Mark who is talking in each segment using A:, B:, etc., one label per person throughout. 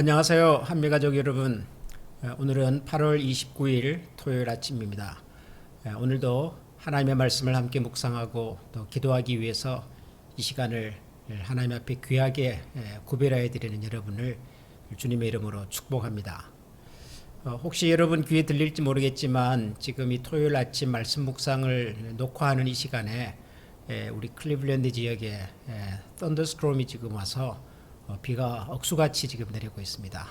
A: 안녕하세요. 한미가족 여러분. 에, 오늘은 8월 29일 토요일 아침입니다. 에, 오늘도 하나님의 말씀을 함께 묵상하고 또 기도하기 위해서 이 시간을 하나님 앞에 귀하게 에, 구별하여 드리는 여러분을 주님의 이름으로 축복합니다. 어, 혹시 여러분 귀에 들릴지 모르겠지만 지금 이 토요일 아침 말씀 묵상을 녹화하는 이 시간에 에, 우리 클리블랜드 지역에 에, 썬더스트롬이 지금 와서 어, 비가 억수같이 지금 내리고 있습니다.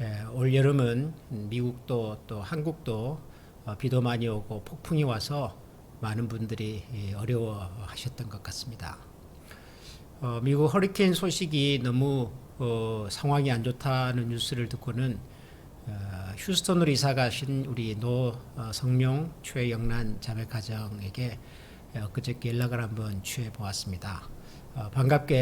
A: 에, 올 여름은 미국도 또 한국도 어, 비도 많이 오고 폭풍이 와서 많은 분들이 예, 어려워하셨던 것 같습니다. 어, 미국 허리케인 소식이 너무 어, 상황이 안 좋다는 뉴스를 듣고는 어, 휴스턴으로 이사 가신 우리 노 어, 성룡 최영란 자매 가정에게 어, 그저께 연락을 한번 취해 보았습니다. 어, 반갑게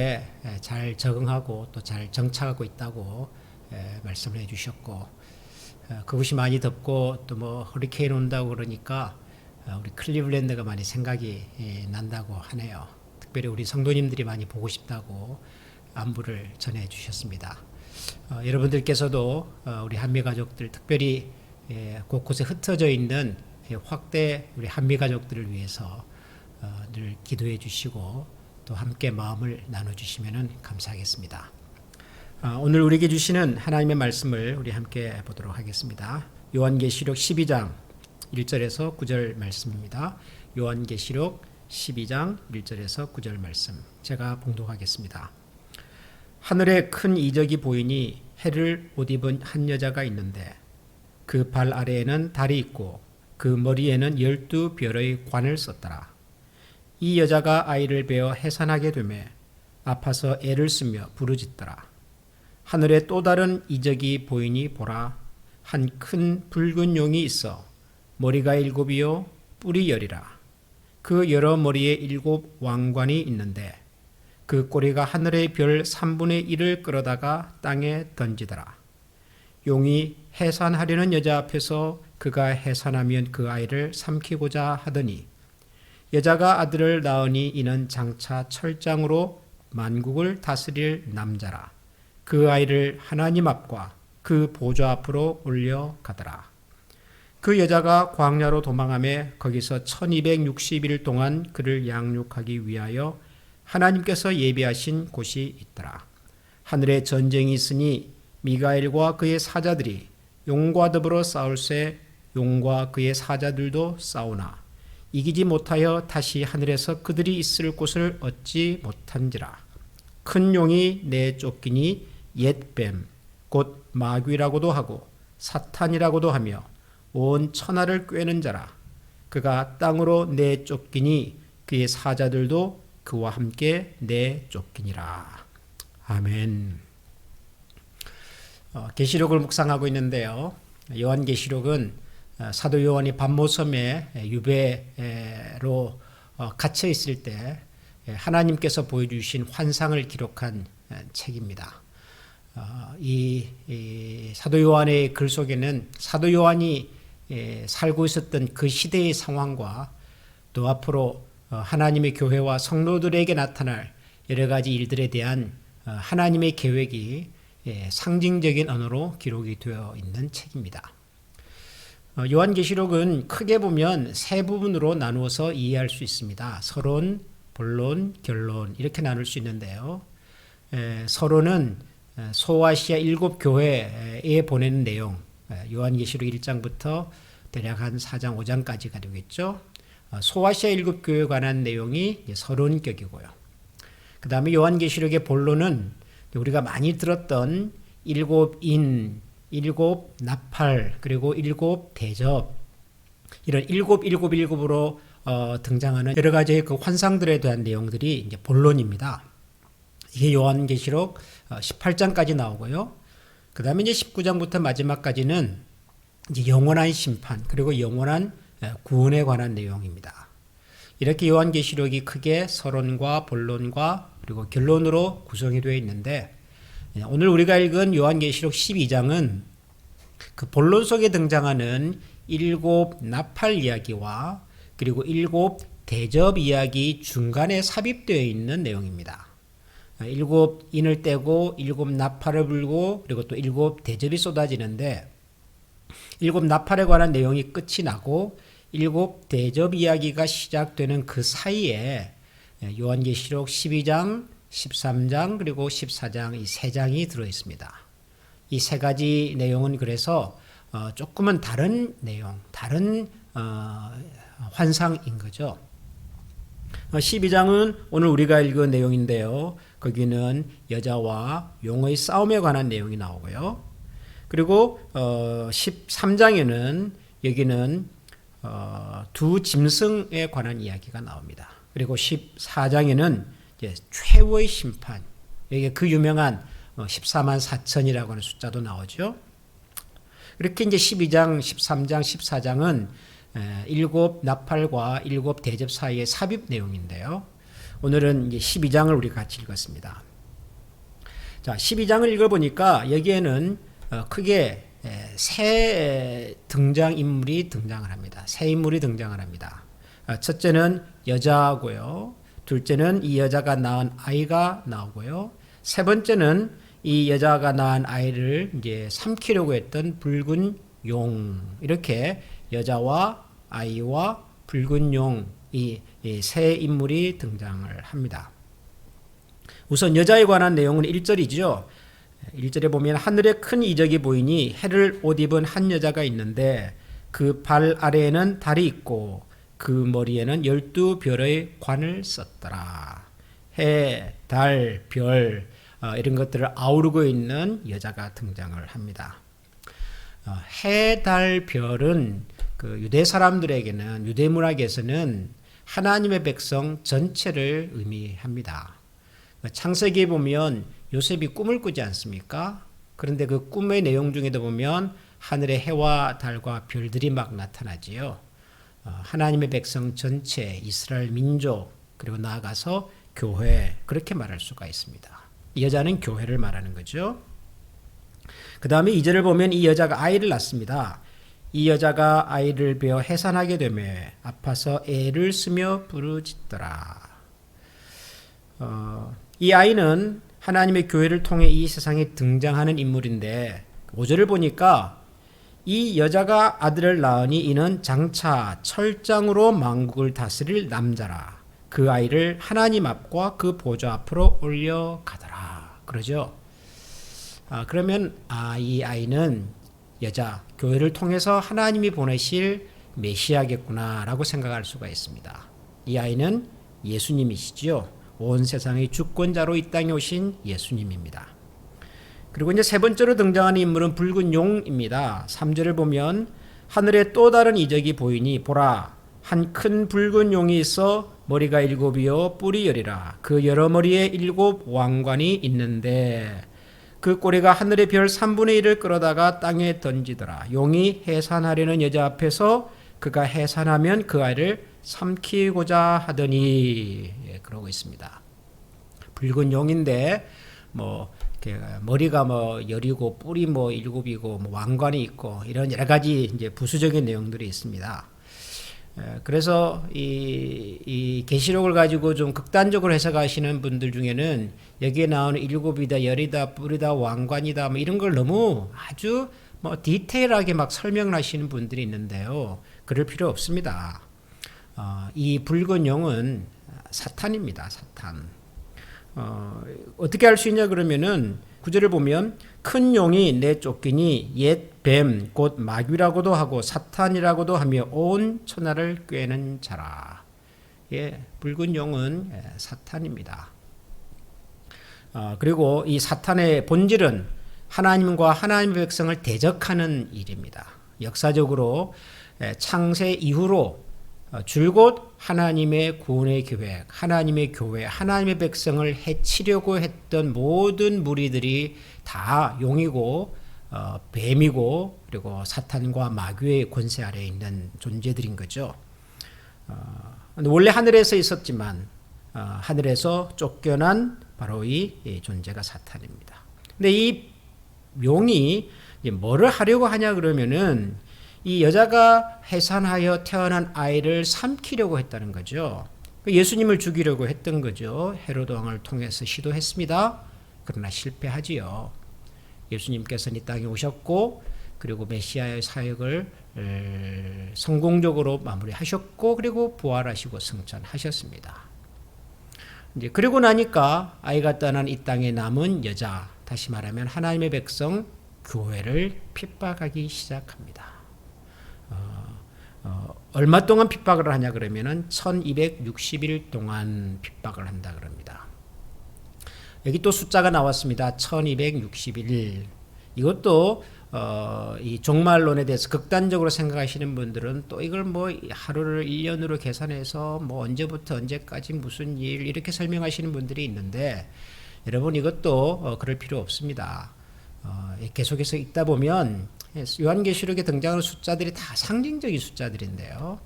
A: 에, 잘 적응하고 또 잘 정착하고 있다고 에, 말씀을 해주셨고 어, 그곳이 많이 덥고 또 뭐 허리케인 온다고 그러니까 어, 우리 클리블랜드가 많이 생각이 예, 난다고 하네요. 특별히 우리 성도님들이 많이 보고 싶다고 안부를 전해 주셨습니다. 어, 여러분들께서도 어, 우리 한미 가족들 특별히 예, 곳곳에 흩어져 있는 예, 확대 우리 한미 가족들을 위해서 어, 늘 기도해 주시고 또 함께 마음을 나눠 주시면 감사하겠습니다. 아, 오늘 우리에게 주시는 하나님의 말씀을 우리 함께 보도록 하겠습니다. 요한계시록 12장 1절에서 9절 말씀입니다. 요한계시록 12장 1절에서 9절 말씀. 제가 봉독하겠습니다. 하늘에 큰 이적이 보이니 해를 옷 입은 한 여자가 있는데 그 발 아래에는 달이 있고 그 머리에는 열두 별의 관을 썼더라. 이 여자가 아이를 베어 해산하게 되매 아파서 애를 쓰며 부르짖더라. 하늘에 또 다른 이적이 보이니 보라. 한 큰 붉은 용이 있어 머리가 일곱이요 뿔이 열이라. 그 여러 머리에 일곱 왕관이 있는데 그 꼬리가 하늘의 별 3분의 1을 끌어다가 땅에 던지더라. 용이 해산하려는 여자 앞에서 그가 해산하면 그 아이를 삼키고자 하더니 여자가 아들을 낳으니 이는 장차 철장으로 만국을 다스릴 남자라 그 아이를 하나님 앞과 그 보좌 앞으로 올려가더라. 그 여자가 광야로 도망함에 거기서 1260일 동안 그를 양육하기 위하여 하나님께서 예비하신 곳이 있더라. 하늘에 전쟁이 있으니 미가엘과 그의 사자들이 용과 더불어 싸울새 용과 그의 사자들도 싸우나 이기지 못하여 다시 하늘에서 그들이 있을 곳을 얻지 못한지라. 큰 용이 내쫓기니 옛뱀 곧 마귀라고도 하고 사탄이라고도 하며 온 천하를 꿰는 자라 그가 땅으로 내쫓기니 그의 사자들도 그와 함께 내쫓기니라 아멘. 어, 계시록을 묵상하고 있는데요. 요한 계시록은 어, 사도 요한이 반모섬에 유배로 어, 갇혀 있을 때 하나님께서 보여주신 환상을 기록한 책입니다. 어, 이, 이 사도 요한의 글 속에는 사도 요한이 에, 살고 있었던 그 시대의 상황과 또 앞으로 어, 하나님의 교회와 성도들에게 나타날 여러 가지 일들에 대한 어, 하나님의 계획이 예, 상징적인 언어로 기록이 되어 있는 책입니다. 어, 요한계시록은 크게 보면 세 부분으로 나누어서 이해할 수 있습니다. 서론, 본론, 결론 이렇게 나눌 수 있는데요. 에, 서론은 소아시아 일곱 교회에 보내는 내용, 요한계시록 1장부터 대략 한 4장, 5장까지가 되겠죠. 어, 소아시아 일곱 교회에 관한 내용이 서론격이고요. 그 다음에 요한계시록의 본론은 우리가 많이 들었던 일곱 인, 일곱 나팔, 그리고 일곱 대접, 이런 일곱, 일곱, 일곱으로 어, 등장하는 여러 가지의 그 환상들에 대한 내용들이 이제 본론입니다. 이게 요한계시록 18장까지 어, 나오고요. 그 다음에 이제 19장부터 마지막까지는 이제 영원한 심판, 그리고 영원한 구원에 관한 내용입니다. 이렇게 요한계시록이 크게 서론과 본론과 그리고 결론으로 구성이 되어 있는데 예, 오늘 우리가 읽은 요한계시록 12장은 그 본론 속에 등장하는 일곱 나팔 이야기와 그리고 일곱 대접 이야기 중간에 삽입되어 있는 내용입니다. 어, 일곱 인을 떼고 일곱 나팔을 불고 그리고 또 일곱 대접이 쏟아지는데 일곱 나팔에 관한 내용이 끝이 나고 일곱 대접 이야기가 시작되는 그 사이에 예, 요한계시록 12장, 13장 그리고 14장 이 세 장이 들어 있습니다. 이 세 가지 내용은 그래서 어, 조금은 다른 내용, 다른 어, 환상인 거죠. 12장은 오늘 우리가 읽은 내용인데요. 거기는 여자와 용의 싸움에 관한 내용이 나오고요. 그리고 13장에는 여기는 어, 두 짐승에 관한 이야기가 나옵니다. 그리고 14장에는 최후의 심판, 여기 그 유명한 14만 4천이라고 하는 숫자도 나오죠. 이렇게 이제 12장, 13장, 14장은 일곱 나팔과 일곱 대접 사이의 삽입 내용인데요. 오늘은 이제 12장을 우리 같이 읽었습니다. 자, 12장을 읽어보니까 여기에는 어, 크게 세 등장 인물이 등장을 합니다. 세 인물이 등장을 합니다. 어, 첫째는 여자고요. 둘째는 이 여자가 낳은 아이가 나오고요. 세 번째는 이 여자가 낳은 아이를 이제 삼키려고 했던 붉은 용 이렇게 여자와 아이와 붉은 용 이 세 인물이 등장을 합니다. 우선 여자에 관한 내용은 1절이죠. 1절에 보면 하늘에 큰 이적이 보이니 해를 옷 입은 한 여자가 있는데 그 발 아래에는 달이 있고 그 머리에는 열두 별의 관을 썼더라. 해, 달, 별 어, 이런 것들을 아우르고 있는 여자가 등장을 합니다. 어, 해, 달, 별은 그 유대 사람들에게는 유대 문학에서는 하나님의 백성 전체를 의미합니다. 창세기에 보면 요셉이 꿈을 꾸지 않습니까? 그런데 그 꿈의 내용 중에도 보면 하늘의 해와 달과 별들이 막 나타나지요. 어, 하나님의 백성 전체, 이스라엘 민족, 그리고 나아가서 교회, 그렇게 말할 수가 있습니다. 여자는 교회를 말하는 거죠. 그 다음에 이절을 보면 이 여자가 아이를 낳습니다. 이 여자가 아이를 베어 해산하게 되매 아파서 애를 쓰며 부르짖더라. 어, 이 아이는 하나님의 교회를 통해 이 세상에 등장하는 인물인데 5절을 보니까 이 여자가 아들을 낳으니 이는 장차 철장으로 만국을 다스릴 남자라. 그 아이를 하나님 앞과 그 보좌 앞으로 올려 가더라. 그러죠. 아, 그러면 아, 이 아이는 여자 교회를 통해서 하나님이 보내실 메시아겠구나라고 생각할 수가 있습니다. 이 아이는 예수님이시지요. 온 세상의 주권자로 이 땅에 오신 예수님입니다. 그리고 이제 세 번째로 등장하는 인물은 붉은 용입니다. 3절을 보면 하늘에 또 다른 이적이 보이니 보라 한 큰 붉은 용이 있어 머리가 일곱이요 뿔이 열이라 그 여러 머리에 일곱 왕관이 있는데 그 꼬리가 하늘의 별 3분의 1을 끌어다가 땅에 던지더라. 용이 해산하려는 여자 앞에서 그가 해산하면 그 아이를 삼키고자 하더니 예, 그러고 있습니다. 붉은 용인데 뭐 머리가 뭐 열이고 뿔이 뭐 일곱이고 뭐 왕관이 있고 이런 여러 가지 이제 부수적인 내용들이 있습니다. 그래서 이, 이 계시록을 가지고 좀 극단적으로 해석하시는 분들 중에는 여기에 나오는 일곱이다, 열이다, 뿔이다, 왕관이다 뭐 이런 걸 너무 아주 뭐 디테일하게 막 설명하시는 분들이 있는데요. 그럴 필요 없습니다. 어, 이 붉은 용은 사탄입니다. 사탄. 어, 어떻게 알수 있냐 그러면은 구절을 보면 큰 용이 내 쫓기니 옛 뱀 곧 마귀라고도 하고 사탄이라고도 하며 온 천하를 꿰는 자라. 예, 붉은 용은 예, 사탄입니다. 어, 그리고 이 사탄의 본질은 하나님과 하나님의 백성을 대적하는 일입니다. 역사적으로 예, 창세 이후로 어, 줄곧 하나님의 구원의 계획, 하나님의 교회, 하나님의 백성을 해치려고 했던 모든 무리들이 다 용이고 어, 뱀이고 그리고 사탄과 마귀의 권세 아래에 있는 존재들인 거죠. 어, 원래 하늘에서 있었지만 어, 하늘에서 쫓겨난 바로 이, 이 존재가 사탄입니다. 근데 이 용이 뭐를 하려고 하냐 그러면은 이 여자가 해산하여 태어난 아이를 삼키려고 했다는 거죠. 그 예수님을 죽이려고 했던 거죠. 헤로드 왕을 통해서 시도했습니다. 그러나 실패하지요. 예수님께서는 이 땅에 오셨고 그리고 메시아의 사역을 에, 성공적으로 마무리하셨고 그리고 부활하시고 승천하셨습니다. 이제 그리고 나니까 아이가 떠난 이 땅에 남은 여자 다시 말하면 하나님의 백성 교회를 핍박하기 시작합니다. 어, 어, 얼마 동안 핍박을 하냐 그러면은 1260일 동안 핍박을 한다 그럽니다. 여기 또 숫자가 나왔습니다. 1261. 이것도 어, 이 종말론에 대해서 극단적으로 생각하시는 분들은 또 이걸 뭐 하루를 1년으로 계산해서 뭐 언제부터 언제까지 무슨 일 이렇게 설명하시는 분들이 있는데 여러분 이것도 어, 그럴 필요 없습니다. 어, 계속해서 읽다 보면 요한계시록에 등장하는 숫자들이 다 상징적인 숫자들인데요.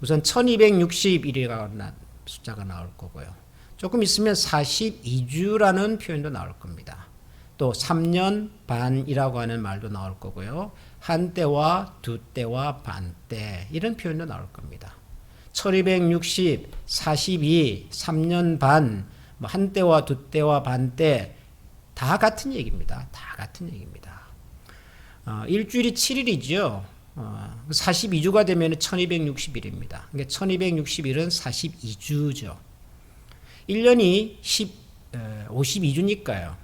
A: 우선 1261이라는 숫자가 나올 거고요. 조금 있으면 42주라는 표현도 나올 겁니다. 또 3년 반이라고 하는 말도 나올 거고요. 한 때와 두 때와 반 때 이런 표현도 나올 겁니다. 1260, 42, 3년 반, 뭐한 때와 두 때와 반 때 다 같은 얘기입니다. 다 같은 얘기입니다. 어, 일주일이 7일이죠. 어, 42주가 되면 1260일입니다. 그러니까 1260일은 42주죠. 1년이 10, 어, 52주니까요.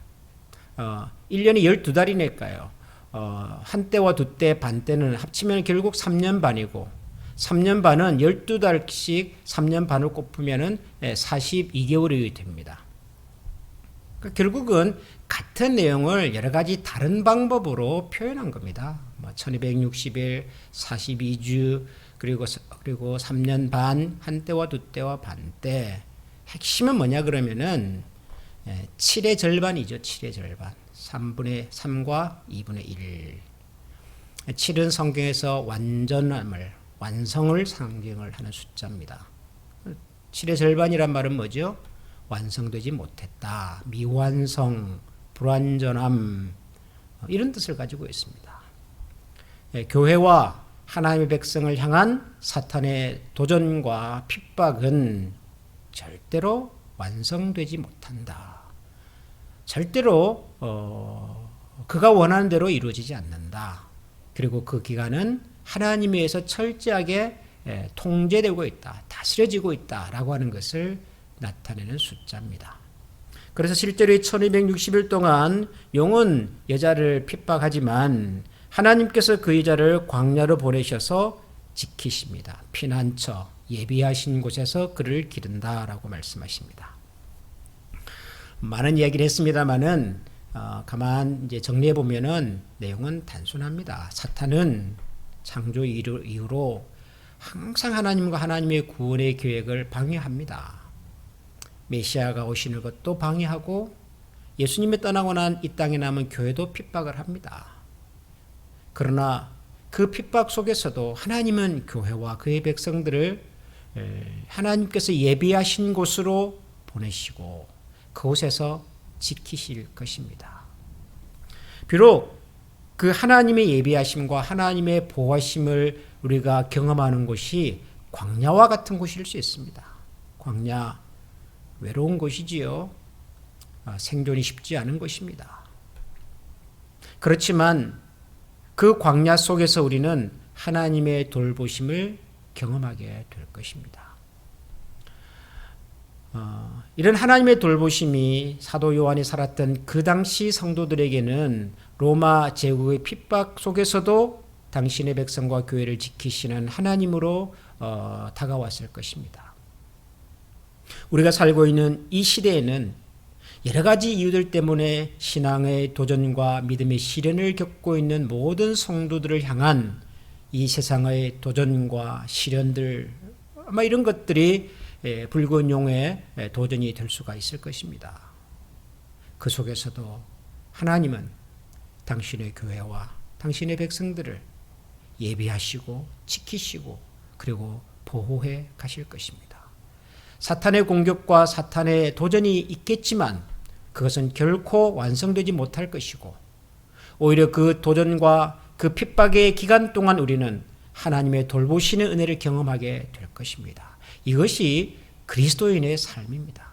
A: 어, 1년이 12달이니까요. 어, 한 때와 두 때, 반 때는 합치면 결국 3년 반이고 3년 반은 12달씩 3년 반을 곱으면 42개월이 됩니다. 그러니까 결국은 같은 내용을 여러 가지 다른 방법으로 표현한 겁니다. 뭐 1260일, 42주, 그리고 그리고 3년 반, 한 때와 두 때와 반 때. 핵심은 뭐냐 그러면은 7의 절반이죠. 7의 절반. 3분의 3과 2분의 1. 7은 성경에서 완전함을, 완성을 상징을 하는 숫자입니다. 7의 절반이란 말은 뭐죠? 완성되지 못했다. 미완성, 불완전함, 이런 뜻을 가지고 있습니다. 교회와 하나님의 백성을 향한 사탄의 도전과 핍박은 절대로 완성되지 못한다. 절대로 어, 그가 원하는 대로 이루어지지 않는다. 그리고 그 기간은 하나님에 의해서 철저하게 예, 통제되고 있다, 다스려지고 있다라고 하는 것을 나타내는 숫자입니다. 그래서 실제로 1260일 동안 용은 여자를 핍박하지만 하나님께서 그 여자를 광야로 보내셔서 지키십니다. 피난처, 예비하신 곳에서 그를 기른다라고 말씀하십니다. 많은 이야기를 했습니다만은 어, 가만 이제 정리해 보면은 내용은 단순합니다. 사탄은 창조 이후로 항상 하나님과 하나님의 구원의 계획을 방해합니다. 메시아가 오시는 것도 방해하고 예수님이 떠나고 난 이 땅에 남은 교회도 핍박을 합니다. 그러나 그 핍박 속에서도 하나님은 교회와 그의 백성들을 하나님께서 예비하신 곳으로 보내시고 그곳에서 지키실 것입니다. 비록 그 하나님의 예비하심과 하나님의 보호하심을 우리가 경험하는 곳이 광야와 같은 곳일 수 있습니다. 광야 외로운 곳이지요. 아, 생존이 쉽지 않은 곳입니다. 그렇지만 그 광야 속에서 우리는 하나님의 돌보심을 경험하게 될 것입니다. 어, 이런 하나님의 돌보심이 사도 요한이 살았던 그 당시 성도들에게는 로마 제국의 핍박 속에서도 당신의 백성과 교회를 지키시는 하나님으로 어, 다가왔을 것입니다. 우리가 살고 있는 이 시대에는 여러 가지 이유들 때문에 신앙의 도전과 믿음의 시련을 겪고 있는 모든 성도들을 향한 이 세상의 도전과 시련들 아마 이런 것들이 예, 붉은 용의 예, 도전이 될 수가 있을 것입니다. 그 속에서도 하나님은 당신의 교회와 당신의 백성들을 예비하시고 지키시고 그리고 보호해 가실 것입니다. 사탄의 공격과 사탄의 도전이 있겠지만 그것은 결코 완성되지 못할 것이고 오히려 그 도전과 그 핍박의 기간 동안 우리는 하나님의 돌보시는 은혜를 경험하게 될 것입니다. 이것이 그리스도인의 삶입니다.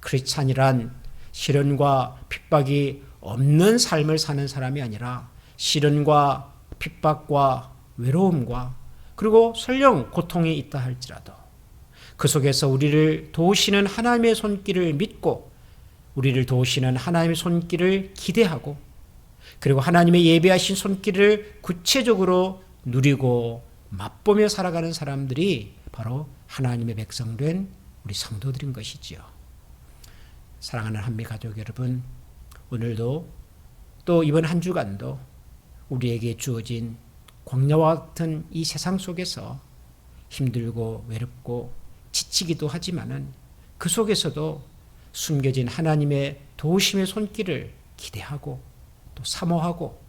A: 크리스찬이란 시련과 핍박이 없는 삶을 사는 사람이 아니라 시련과 핍박과 외로움과 그리고 설령 고통이 있다 할지라도 그 속에서 우리를 도우시는 하나님의 손길을 믿고 우리를 도우시는 하나님의 손길을 기대하고 그리고 하나님의 예배하신 손길을 구체적으로 누리고 맛보며 살아가는 사람들이 바로 하나님의 백성된 우리 성도들인 것이지요. 사랑하는 한미 가족 여러분, 오늘도 또 이번 한 주간도 우리에게 주어진 광야와 같은 이 세상 속에서 힘들고 외롭고 지치기도 하지만은 그 속에서도 숨겨진 하나님의 도우심의 손길을 기대하고 또 사모하고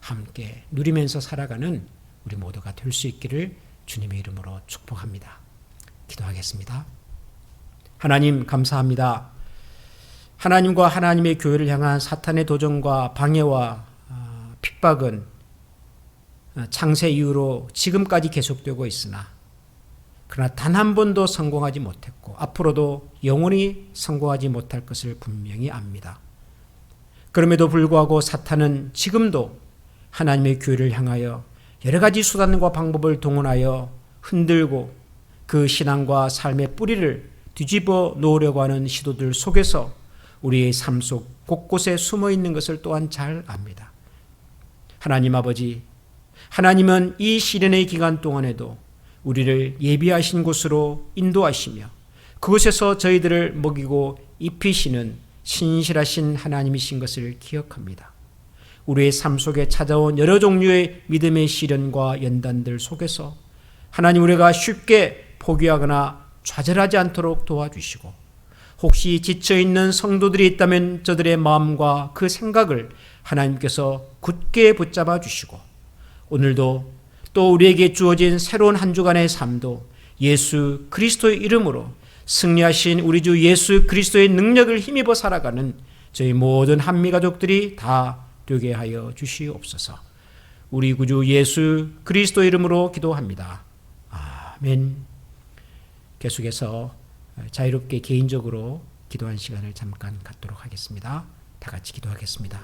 A: 함께 누리면서 살아가는 우리 모두가 될 수 있기를 주님의 이름으로 축복합니다. 기도하겠습니다. 하나님 감사합니다. 하나님과 하나님의 교회를 향한 사탄의 도전과 방해와 아, 핍박은 아, 창세 이후로 지금까지 계속되고 있으나 그러나 단 한 번도 성공하지 못했고 앞으로도 영원히 성공하지 못할 것을 분명히 압니다. 그럼에도 불구하고 사탄은 지금도 하나님의 교회를 향하여 여러 가지 수단과 방법을 동원하여 흔들고 그 신앙과 삶의 뿌리를 뒤집어 놓으려고 하는 시도들 속에서 우리의 삶 속 곳곳에 숨어 있는 것을 또한 잘 압니다. 하나님 아버지, 하나님은 이 시련의 기간 동안에도 우리를 예비하신 곳으로 인도하시며 그곳에서 저희들을 먹이고 입히시는 신실하신 하나님이신 것을 기억합니다. 우리의 삶 속에 찾아온 여러 종류의 믿음의 시련과 연단들 속에서 하나님 우리가 쉽게 포기하거나 좌절하지 않도록 도와주시고 혹시 지쳐 있는 성도들이 있다면 저들의 마음과 그 생각을 하나님께서 굳게 붙잡아 주시고 오늘도 또 우리에게 주어진 새로운 한 주간의 삶도 예수 그리스도의 이름으로 승리하신 우리 주 예수 그리스도의 능력을 힘입어 살아가는 저희 모든 한미 가족들이 다 되게 하여 주시옵소서. 우리 구주 예수 그리스도 이름으로 기도합니다. 아멘. 계속해서 자유롭게 개인적으로 기도한 시간을 잠깐 갖도록 하겠습니다. 다 같이 기도하겠습니다.